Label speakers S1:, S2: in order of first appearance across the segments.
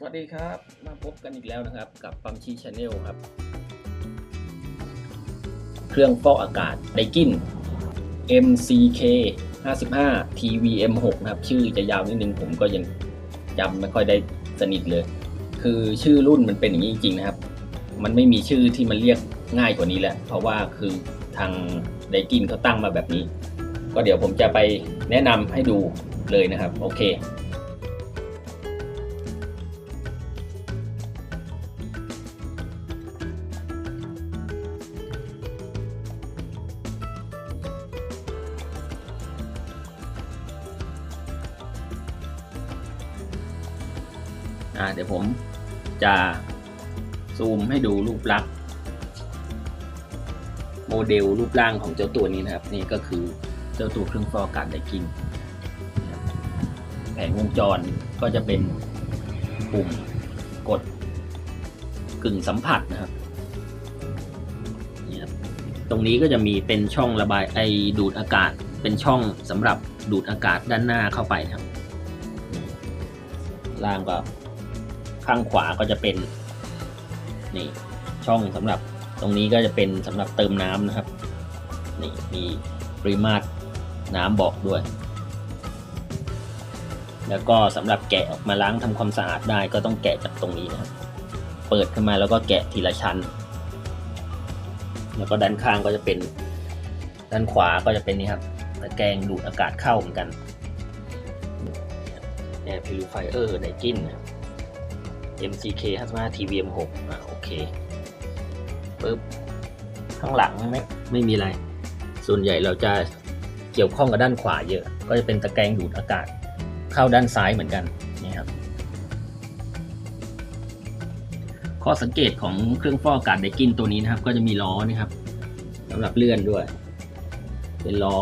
S1: สวัสดีครับ มาพบกันอีกแล้วนะครับ กับปั๊มชีชาแนลครับ เครื่องฟอกอากาศไดกิน MCK 55 TVM 6 นะครับ ชื่อจะยาวนิดนึงผมก็ยังจำไม่ค่อยได้สนิทเลย คือชื่อรุ่นมันเป็นอย่างนี้จริงๆนะครับ มันไม่มีชื่อที่มันเรียกง่ายกว่านี้แหละ เพราะว่าคือทางไดกินเขาตั้งมาแบบนี้ ก็เดี๋ยวผมจะไปแนะนำให้ดูเลยนะครับ โอเค อ่าเดี๋ยวผมจะซูมให้ดูรูปลักษณ์โมเดลรูปร่างของเจ้าตัวนี้นะครับ นี่ก็คือเจ้าตัวเครื่องฟอกอากาศไดกินแผงวงจรก็จะเป็นปุ่มกดกึ่งสัมผัสนะครับ ตรงนี้ก็จะมีเป็นช่องระบายไอดูดอากาศเป็นช่องสำหรับดูดอากาศด้านหน้าเข้าไปครับล่างก็ ข้างขวาก็จะเป็นนี่ช่องสำหรับตรงนี้ก็จะเป็นสำหรับเติมน้ำนะครับนี่มีปริมาตรน้ำบอกด้วย แล้วก็สำหรับแกะออกมาล้างทำความสะอาดได้ก็ต้องแกะจากตรงนี้นะครับ เปิดขึ้นมาแล้วก็แกะทีละชั้น แล้วก็ด้านข้างก็จะเป็น ด้านขวาก็จะเป็นนี่ครับตะแกรงดูดอากาศเข้าเหมือนกัน Air Purifier ไดกินนะครับ MCK 55 TVM 6อ่าโอเคปึ๊บข้างหลังไม่ไม่มีอะไร ส่วนใหญ่เราจะเกี่ยวข้องกับด้านขวาเยอะ ก็จะเป็นตะแกรงดูดอากาศ เข้าด้านซ้ายเหมือนกันนี่ครับข้อสังเกตของเครื่องฟอกอากาศไดกินตัวนี้นะครับ ก็จะมีล้อนะครับสำหรับเลื่อนด้วย เป็นล้อ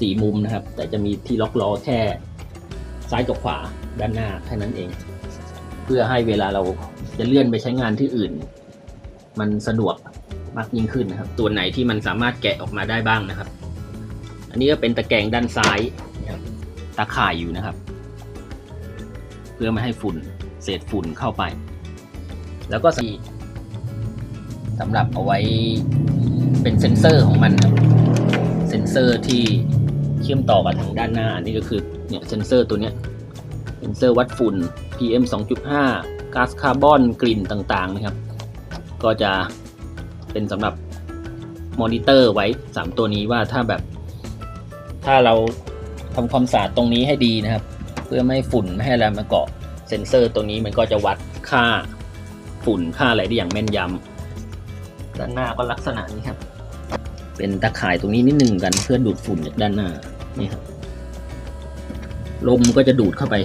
S1: สี่มุมนะครับ แต่จะมีที่ล็อกล้อแค่ซ้ายกับขวาด้านหน้าแค่นั้นเอง เพื่อให้เวลาเราจะเลื่อนไปใช้งานที่อื่น มันสะดวกมากยิ่งขึ้นนะครับ ตัวไหนที่มันสามารถแกะออกมาได้บ้างนะครับ อันนี้ก็เป็นตะแกรงด้านซ้ายนะครับตาข่ายอยู่นะครับ เพื่อไม่ให้ฝุ่นเศษฝุ่นเข้าไป แล้วก็สีสำหรับเอาไว้เป็นเซ็นเซอร์ของมันครับเซ็นเซอร์ที่เชื่อมต่อกับทางด้านหน้า นี่ก็คือเนี่ยเซ็นเซอร์ตัวเนี้ยเซ็นเซอร์วัดฝุ่น PM 2.5 ก๊าซคาร์บอนกลิ่นต่างๆนะครับ ก็จะเป็นสำหรับมอนิเตอร์ไว้ 3 ตัวนี้ว่าถ้าแบบ ถ้าเราทำความสะอาดตรงนี้ให้ดีนะครับ เพื่อไม่ให้ฝุ่นไม่ให้อะไรมาเกาะเซ็นเซอร์ตัวนี้มันก็จะวัดค่าฝุ่นค่าอะไรได้อย่างแม่นยำด้านหน้าก็ลักษณะนี้ครับ เป็นตะข่ายตรงนี้นิดนึงกันเพื่อดูดฝุ่นจากด้านหน้านี่ครับลมก็จะดูดเข้าไป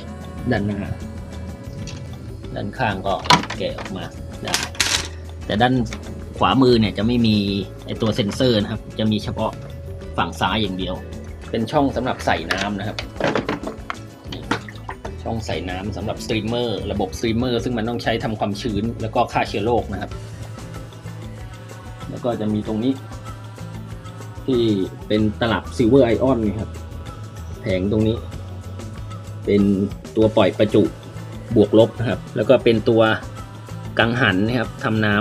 S1: ด้านหน้า ด้านข้างก็แกะออกมาได้ แต่ด้านขวามือเนี่ยจะไม่มีไอตัวเซ็นเซอร์นะครับ จะมีเฉพาะฝั่งซ้ายอย่างเดียว เป็นช่องสำหรับใส่น้ำนะครับ ช่องใส่น้ำสำหรับสตรีมเมอร์ระบบสตรีมเมอร์ซึ่งมันต้องใช้ทำความชื้นแล้วก็ฆ่าเชื้อโรคนะครับ แล้วก็จะมีตรงนี้ ที่เป็นตลับซิลเวอร์ไอออนนะครับ แผงตรงนี้ เป็นตัวปล่อยประจุ บวกลบนะครับ แล้วก็เป็นตัวกังหันนะครับทำน้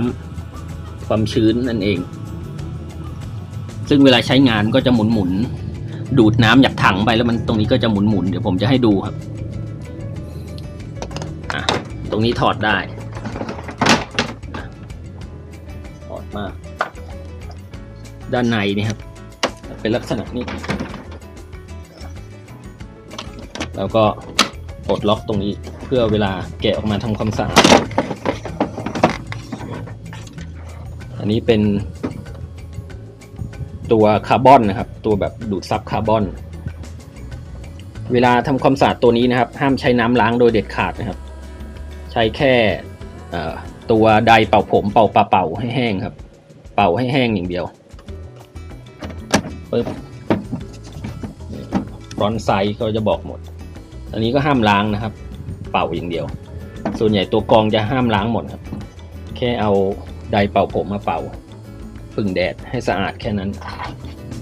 S1: ำความชื้นนั่นเอง ซึ่งเวลาใช้งานก็จะหมุนหมุนดูดน้ำจากถังไปแล้วมันตรงนี้ก็จะหมุนหมุนเดี๋ยวผมจะให้ดูครับตรงนี้ถอดได้ถอดมาด้านในนี่ครับ เป็นลักษณะนี้ แล้วก็ปลดล็อกตรงนี้ เพื่อเวลาแกะออกมาทำความสะอาด อันนี้เป็น ตัวคาร์บอนนะครับ ตัวแบบดูดซับคาร์บอน เวลาทำความสะอาดตัวนี้นะครับ ห้ามใช้น้ำล้างโดยเด็ดขาดนะครับ ใช้แค่ตัวไดร์เป่าผมเป่าปลาเป่าให้แห้งครับ เป่าให้แห้งอย่างเดียวปึ๊บฟรอนไซด์เขาจะบอกหมด อันนี้ก็ห้ามล้างนะครับ เป่าอย่างเดียว ส่วนใหญ่ตัวกรองจะห้ามล้างหมดครับ แค่เอาไดเป่าผมมาเป่าพึ่งแดดให้สะอาดแค่นั้น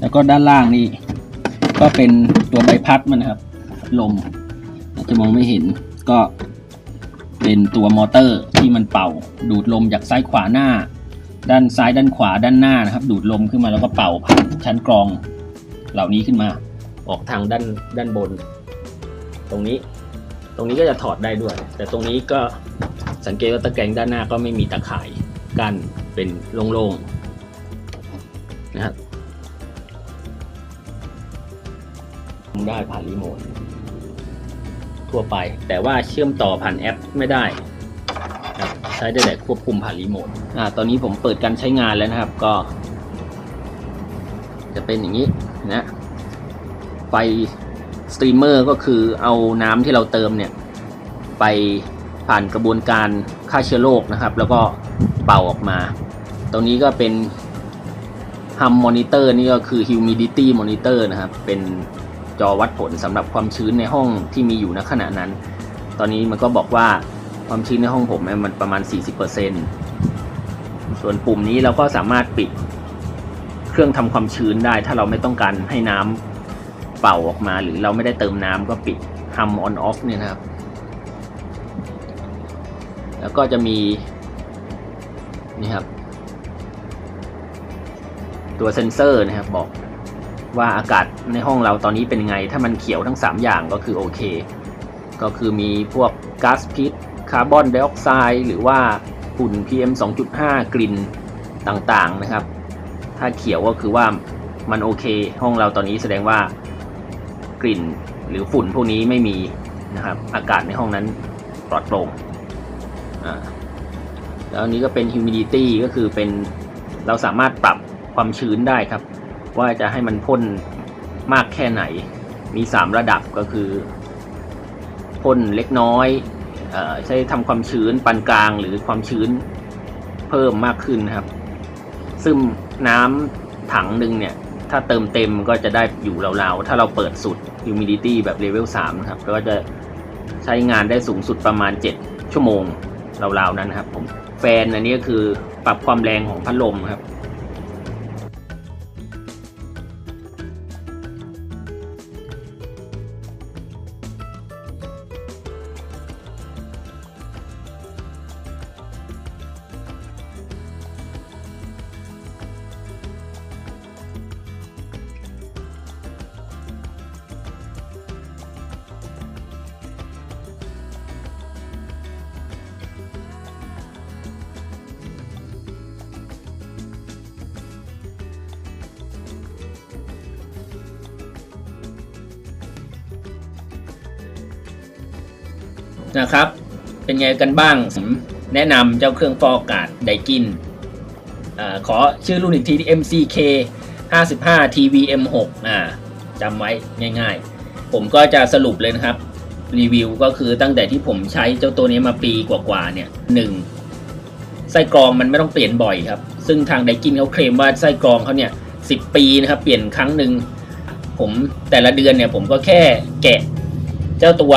S1: แล้วก็ด้านล่างนี่ก็เป็นตัวใบพัดมันนะครับ ลมอาจจะมองไม่เห็นก็เป็นตัวมอเตอร์ที่มันเป่า ดูดลมจากซ้ายขวาหน้า ด้านซ้ายด้านขวาด้านหน้านะครับ ดูดลมขึ้นมาแล้วก็เป่าผ่านชั้นกรองเหล่านี้ขึ้นมา ออกทางด้านด้านบน ตรงนี้ ตรงนี้ก็จะถอดได้ด้วย แต่ตรงนี้ก็สังเกตว่าตะแกรงด้านหน้าก็ไม่มีตะข่ายกั้นเป็นโล่งๆนะครับได้ผ่านรีโมททั่วไป แต่ว่าเชื่อมต่อผ่านแอปไม่ได้ ใช้ได้แต่ควบคุมผ่านรีโมทอ่าตอนนี้ผมเปิดการใช้งานแล้วนะครับก็ จะเป็นอย่างนี้นะไฟ สตรีมเมอร์ก็คือเอาน้ำที่เราเติมเนี่ย ไปผ่านกระบวนการฆ่าเชื้อโรคนะครับ แล้วก็เป่าออกมา ตรงนี้ก็เป็น hum monitor นี่ก็คือ humidity monitor นะครับ เป็นจอวัดผลสำหรับความชื้นในห้องที่มีอยู่ณขณะนั้น ตอนนี้มันก็บอกว่าความชื้นในห้องผมเนี่ยมันประมาณ 40%ส่วนปุ่มนี้เราก็สามารถปิดเครื่องทำความชื้นได้ ถ้าเราไม่ต้องการให้น้ำ เป่าออกมาหรือเราไม่ได้เติมน้ำก็ปิด hum on off เนี่ยนะครับ แล้วก็จะมีนี่ครับ ตัวเซนเซอร์นะครับบอกว่าอากาศในห้องเราตอนนี้เป็นยังไง ถ้ามันเขียวทั้ง 3 อย่างก็คือโอเค ก็คือมีพวกก๊าซพิษคาร์บอนไดออกไซด์หรือว่าฝุ่น PM 2.5 กลิ่นต่างๆนะครับ ถ้าเขียวก็คือว่ามันโอเค ห้องเราตอนนี้แสดงว่า กลิ่นหรือฝุ่นพวกนี้ไม่มีนะครับ อากาศในห้องนั้นปลอดโปร่งแล้วนี้ก็เป็น humidity ก็คือเป็นเราสามารถปรับความชื้นได้ครับ ว่าจะให้มันพ่นมากแค่ไหน มี 3 ระดับก็คือพ่นเล็กน้อยอใช้ทำความชื้นปานกลางหรือความชื้นเพิ่มมากขึ้นครับ ซึ่งน้ำถังหนึ่งเนี่ย ถ้าเติมเต็มก็จะได้อยู่ราวๆ ถ้าเราเปิดสุด humidity แบบ level 3นะครับ ก็จะใช้งานได้สูงสุดประมาณ 7 ชั่วโมงราวๆนั้นครับผมแฟนอันนี้ก็คือปรับความแรงของพัดลมครับ นะครับ เป็นไงกันบ้างผมแนะนำเจ้าเครื่องฟอกอากาศไดกินอขอชื่อรุ่นอีกทีที่ MCK 55 TVM6 อ่าจำไว้ง่ายๆ ผมก็จะสรุปเลยนะครับ รีวิวก็คือตั้งแต่ที่ผมใช้เจ้าตัวนี้มาปีกว่าๆเนี่ยหนึ่งไส้กรองมันไม่ต้องเปลี่ยนบ่อยครับ ซึ่งทางไดกินเขาเคลมว่าไส้กรองเขาเนี่ยสิปีนะครับ เปลี่ยนครั้งหนึ่งผมแต่ละเดือนเนี่ยผมก็แค่แกะ เจ้าตัว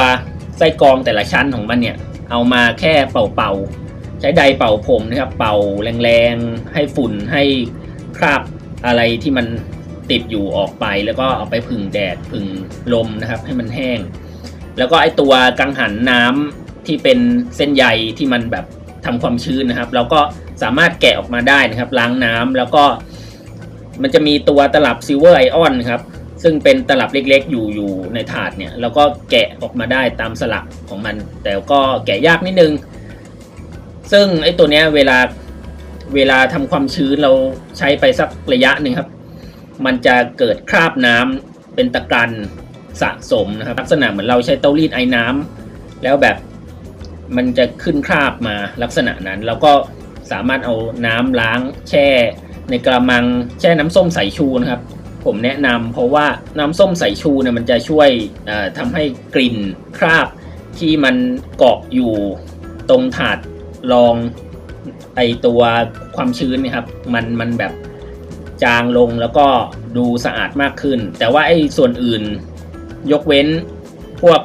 S1: ไส้กรองแต่ละชั้นของมันเนี่ย เอามาแค่เป่าๆ ใช้ไดเป่าผมนะครับ เป่าแรงๆ ให้ฝุ่นให้คราบอะไรที่มันติดอยู่ออกไป แล้วก็เอาไปผึ่งแดดผึ่งลมนะครับ ให้มันแห้ง แล้วก็ไอตัวกังหันน้ำที่เป็นเส้นใยที่มันแบบทำความชื้นนะครับ เราก็สามารถแกะออกมาได้นะครับ ล้างน้ำแล้วก็ มันจะมีตัวตลับซิลเวอร์ไอออนครับ ซึ่งเป็นตลับเล็กๆ อยู่อยู่ในถาดเนี่ยแล้วก็แกะออกมาได้ตามสลักของมัน แต่ก็แกะยากนิดนึง ซึ่งไอ้ตัวเนี้ยเวลาเวลาทำความชื้นเราใช้ไปสักระยะหนึ่งครับ มันจะเกิดคราบน้ำเป็นตะกันสะสมนะครับ ลักษณะเหมือนเราใช้เตารีดไอ้น้ำแล้วแบบมันจะขึ้นคราบมาลักษณะนั้นเราก็สามารถเอาน้ำล้างแช่ในกระมังแช่น้ำส้มสายชูนะครับ ผมแนะนำเพราะว่าน้ำส้มสายชูเนี่ยมันจะช่วยทำให้กลิ่นคราบที่มันเกาะอยู่ตรงถาดรองไอตัวความชื้นนะครับ มันมันแบบจางลงแล้วก็ดูสะอาดมากขึ้น แต่ว่าไอ้ส่วนอื่นยกเว้นพวก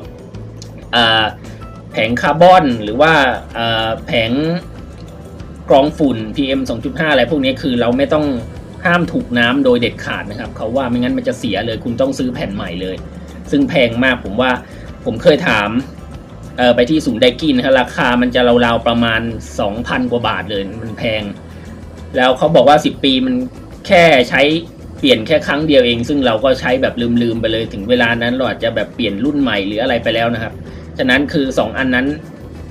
S1: แผงคาร์บอนหรือว่าแผงกรองฝุ่น PM 2.5 อะไรพวกนี้คือเราไม่ต้อง ห้ามถูกน้ำโดยเด็ดขาดนะครับเขาว่าไม่งั้นมันจะเสียเลยคุณต้องซื้อแผ่นใหม่เลย ซึ่งแพงมากผมว่าผมเคยถามเออไปที่ศูนย์ไดกินนะครับราคามันจะราวๆประมาณ 2,000 กว่าบาทเลยมันแพง แล้วเขาบอกว่า 10 ปีมันแค่ใช้เปลี่ยนแค่ครั้งเดียวเอง ซึ่งเราก็ใช้แบบลืมๆไปเลยถึงเวลานั้นเราอาจจะแบบเปลี่ยนรุ่นใหม่หรืออะไรไปแล้วนะครับ ฉะนั้นคือ 2 อันนั้น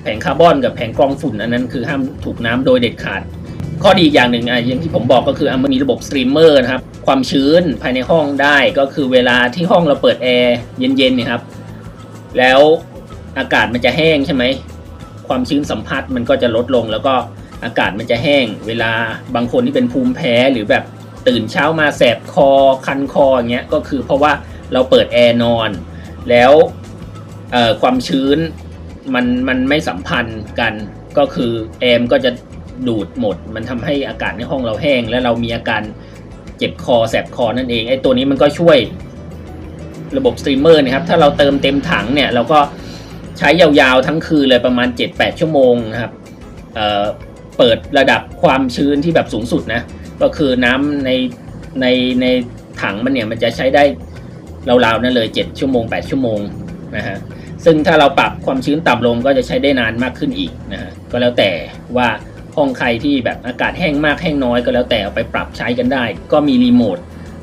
S1: แผงคาร์บอนกับแผงกรองฝุ่นอันนั้นคือห้ามถูกน้ำโดยเด็ดขาด ข้อดีอีกอย่างหนึ่งอะอย่างที่ผมบอกก็คืออมันมีระบบสตรีมเมอร์นะครับความชื้นภายในห้องได้ก็คือเวลาที่ห้องเราเปิดแอร์เย็นๆเนี่ยครับ แล้วอากาศมันจะแห้งใช่ไหมความชื้นสัมผัสมันก็จะลดลง แล้วก็อากาศมันจะแห้ง เวลาบางคนที่เป็นภูมิแพ้หรือแบบตื่นเช้ามาแสบคอคันคออย่างเงี้ยก็คือเพราะว่าเราเปิดแอร์นอน แล้วความชื้นมันมันไม่สัมพันธ์กันก็คือแอร์มก็จะ ดูดหมด มันทำให้อากาศในห้องเราแห้ง และเรามีอาการเจ็บคอแสบคอนั่นเองไอ้ตัวนี้มันก็ช่วยระบบสตรีมเมอร์นะครับ ถ้าเราเติมเต็มถังเนี่ย เราก็ใช้ยาวๆทั้งคืนเลยประมาณ 7-8 ชั่วโมงนะครับเเปิดระดับความชื้นที่แบบสูงสุดนะ ก็คือน้ำในในในถังมันเนี่ยมันจะใช้ได้ราวๆนั่นเลย 7 ชั่วโมง 8 ชั่วโมงนะฮะซึ่งถ้าเราปรับความชื้นต่ำลงก็จะใช้ได้นานมากขึ้นอีกนะฮะก็แล้วแต่ว่า ห้องใครที่แบบอากาศแห้งมากแห้งน้อยก็แล้วแต่เอาไปปรับใช้กันได้ ก็มีรีโมท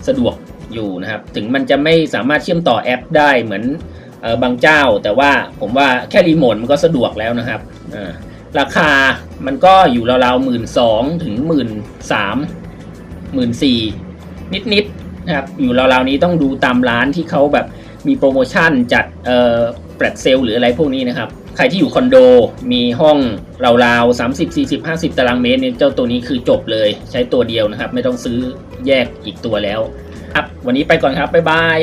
S1: สะดวกอยู่นะครับ ถึงมันจะไม่สามารถเชื่อมต่อแอปได้เหมือนออบางเจ้า แต่ว่าผมว่าแค่รีโมทมันก็สะดวกแล้วนะครับราคามันก็อยู่ราวๆหมื่นสองถึงหมื่นสามหมื่นสี่นิดๆนะครับอยู่ราวๆนี้ต้องดูตามร้านที่เขาแบบมีโปรโมชั่นจัดเอ่อแฟลตเซลหรืออะไรพวกนี้นะครับ ใครที่อยู่คอนโดมีห้องราวๆ30 40 50ตารางเมตรเนี่ยเจ้าตัวนี้คือจบเลยใช้ตัวเดียวนะครับ ไม่ต้องซื้อแยกอีกตัวแล้ว ครับ วันนี้ไปก่อนครับ บ๊ายบาย